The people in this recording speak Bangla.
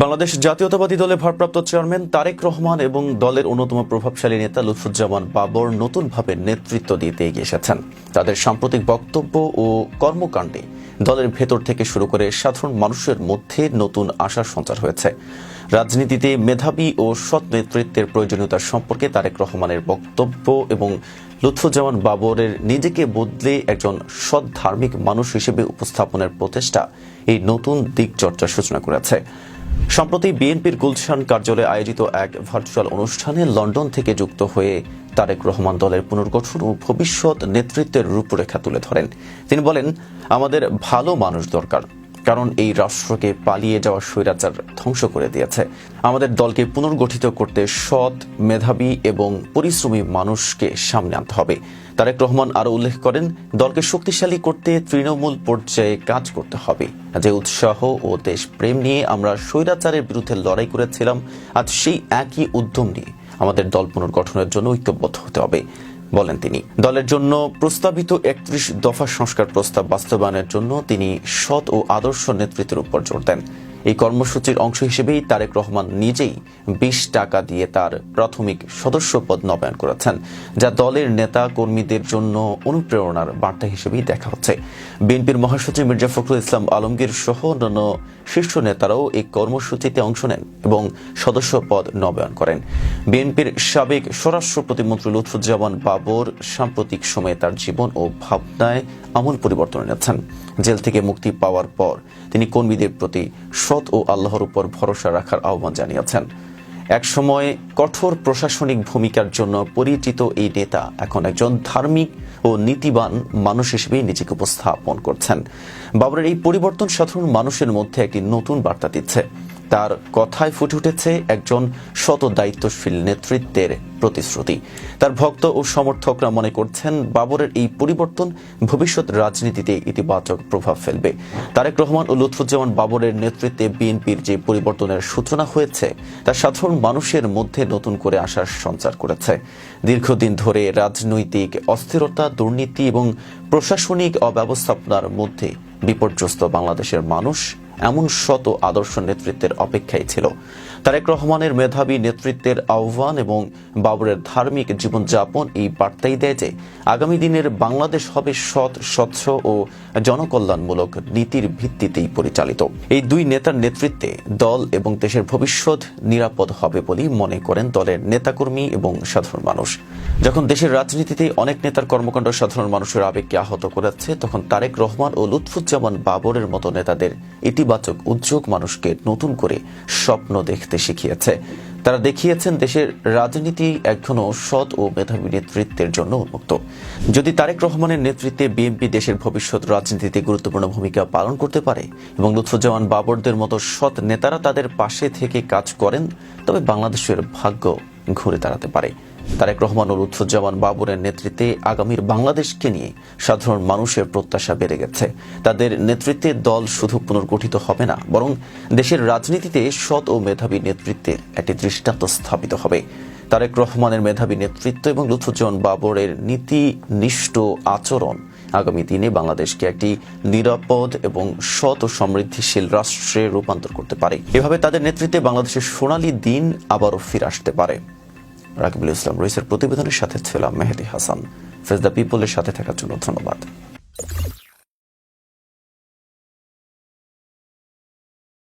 বাংলাদেশ জাতীয়তাবাদী দলের ভারপ্রাপ্ত চেয়ারম্যান তারেক রহমান এবং দলের অন্যতম প্রভাবশালী নেতা লুৎফুজ্জামান বাবর নতুনভাবে নেতৃত্ব দিতে এগিয়ে এসেছেন। তাদের সাম্প্রতিক বক্তব্য ও কর্মকাণ্ডে দলের ভেতর থেকে শুরু করে সাধারণ মানুষের মধ্যে নতুন আশার সঞ্চার হয়েছে। রাজনীতিতে মেধাবী ও সৎ নেতৃত্বের প্রয়োজনীয়তা সম্পর্কে তারেক রহমানের বক্তব্য এবং লুৎফুজ্জামান বাবরের নিজেকে বদলে একজন সৎ ধার্মিক মানুষ হিসেবে উপস্থাপনের প্রচেষ্টা এই নতুন দিক চর্চার সূচনা করেছে। সম্প্রতি বিএনপির গুলশান কার্যালয়ে আয়োজিত এক ভার্চুয়াল অনুষ্ঠানে লন্ডন থেকে যুক্ত হয়ে তারেক রহমান দলের পুনর্গঠন ও ভবিষ্যৎ নেতৃত্বের রূপরেখা তুলে ধরেন। তিনি বলেন, আমাদের ভালো মানুষ দরকার। কারণ এই রাষ্ট্রকে পালিয়ে যাওয়া স্বৈরাচার ধ্বংস করে দিয়েছে। আমাদের দলকে পুনর্গঠিত করতে সৎ, মেধাবী এবং পরিশ্রমী মানুষকে সামনে আনতে হবে। তারেক রহমান আরও উল্লেখ করেন, দলকে শক্তিশালী করতে তৃণমূল পর্যায়ে কাজ করতে হবে। যে উৎসাহ ও দেশপ্রেম নিয়ে আমরা স্বৈরাচারের বিরুদ্ধে লড়াই করেছিলাম, আজ সেই একই উদ্যম নিয়ে আমাদের দল পুনর্গঠনের জন্য ঐক্যবদ্ধ হতে হবে। বলেন তিনি। দলের জন্য প্রস্তাবিত একত্রিশ দফা সংস্কার প্রস্তাব বাস্তবায়নের জন্য তিনি সৎ ও আদর্শ নেতৃত্বের উপর জোর দেন। এই কর্মসূচির অংশ হিসেবেই তারেক রহমান নিজেই বিশ টাকা দিয়ে তার প্রাথমিক সদস্য পদ নবায়ন করেছেন, যা দলের নেতা কর্মীদের জন্য অনুপ্রেরণার বার্তা হিসেবেই দেখা হচ্ছে। বিএনপির মহাসচিব মির্জা ফখরুল ইসলাম আলমগীর সহ অন্যান্য শীর্ষ নেতারাও এই কর্মসূচিতে অংশ নেন এবং সদস্য পদ নবায়ন করেন। বিএনপির সাবেক স্বরাষ্ট্র প্রতিমন্ত্রী লুৎফুজ্জামান বাবর সাম্প্রতিক সময়ে তার জীবন ও ভাবনায় আমূল পরিবর্তন এনেছেন। জেল থেকে মুক্তি পাওয়ার পর তিনি কর্মীদের প্রতি সৎ ও আল্লাহর উপর ভরসা রাখার আহ্বান জানিয়েছেন। একসময় কঠোর প্রশাসনিক ভূমিকার জন্য পরিচিত এই নেতা এখন একজন ধার্মিক ও নীতিবান মানুষ হিসেবে নিজেকে উপস্থাপন করছেন। বাবরের এই পরিবর্তন সাধারণ মানুষের মধ্যে একটি নতুন বার্তা দিচ্ছে। তার কথায় ফুটে উঠেছে একজন শত দায়িত্বশীল নেতৃত্বের প্রতিশ্রুতি। তার ভক্ত ও সমর্থকরা মনে করছেন, বাবরের এই পরিবর্তন ভবিষ্যৎ রাজনীতিতে ইতিবাচক প্রভাব ফেলবে। তারেক রহমান ও লুৎফুজ্জামান বাবরের নেতৃত্বে বিএনপির যে পরিবর্তনের সূচনা হয়েছে, তা সাধারণ মানুষের মধ্যে নতুন করে আসার সঞ্চার করেছে। দীর্ঘদিন ধরে রাজনৈতিক অস্থিরতা, দুর্নীতি এবং প্রশাসনিক অব্যবস্থাপনার মধ্যে বিপর্যস্ত বাংলাদেশের মানুষ এমন শত আদর্শ নেতৃত্বের অপেক্ষায় ছিল। তারেক রহমানের মেধাবী নেতৃত্বের আহ্বান এবং বাবরের ধার্মিক জীবনযাপন এই বার্তাই দেয় যে, আগামী দিনের বাংলাদেশ হবে সৎ, স্বচ্ছ ও জনকল্যাণমূলক নীতির ভিত্তিতেই পরিচালিত। এই দুই নেতার নেতৃত্বে দল এবং দেশের ভবিষ্যৎ নিরাপদ হবে বলেই মনে করেন দলের নেতাকর্মী এবং সাধারণ মানুষ। যখন দেশের রাজনীতিতে অনেক নেতার কর্মকাণ্ড সাধারণ মানুষের আবেগকে আহত করেছে, তখন তারেক রহমান ও লুৎফুজ্জামান বাবরের মতো নেতাদের ইতিবাচক উদ্যোগ মানুষকে নতুন করে স্বপ্ন দেখতে শিখিয়েছে। তারা দেখিয়েছেন দেশের রাজনীতি এখনও সৎ ও মেধাবী নেতৃত্বের জন্য উন্মুক্ত। যদি তারেক রহমানের নেতৃত্বে বিএনপি দেশের ভবিষ্যৎ রাজনীতিতে গুরুত্বপূর্ণ ভূমিকা পালন করতে পারে এবং লুৎফুজ্জামান বাবরদের মতো সৎ নেতারা তাদের পাশে থেকে কাজ করেন, তবে বাংলাদেশের ভাগ্য ঘুরে দাঁড়াতে পারে। তারেক রহমান ও লুৎফুজ্জামান বাবরের নেতৃত্বে আগামীর বাংলাদেশকে নিয়ে সাধারণ মানুষের প্রত্যাশা বেড়ে গেছে। তাদের নেতৃত্বে দল শুধু পুনর্গঠিত হবে না, বরং দেশের রাজনীতিতে সৎ ও মেধাবী নেতৃত্বের একটি দৃষ্টান্ত স্থাপিত হবে। তারেক রহমানের মেধাবী নেতৃত্ব এবং লুৎফুজ্জামান বাবরের নীতিনিষ্ঠ আচরণ আগামী দিনে বাংলাদেশকে একটি নিরাপদ এবং সৎ ও সমৃদ্ধিশীল রাষ্ট্রে রূপান্তর করতে পারে। এভাবে তাদের নেতৃত্বে বাংলাদেশের সোনালী দিন আবারও ফিরে আসতে পারে। রাকিবুল ইসলাম রইসের প্রতিবেদনের সাথে ছিলাম মেহেদি হাসান। ফেজ দ্য পিপলের সাথে থাকার জন্য ধন্যবাদ।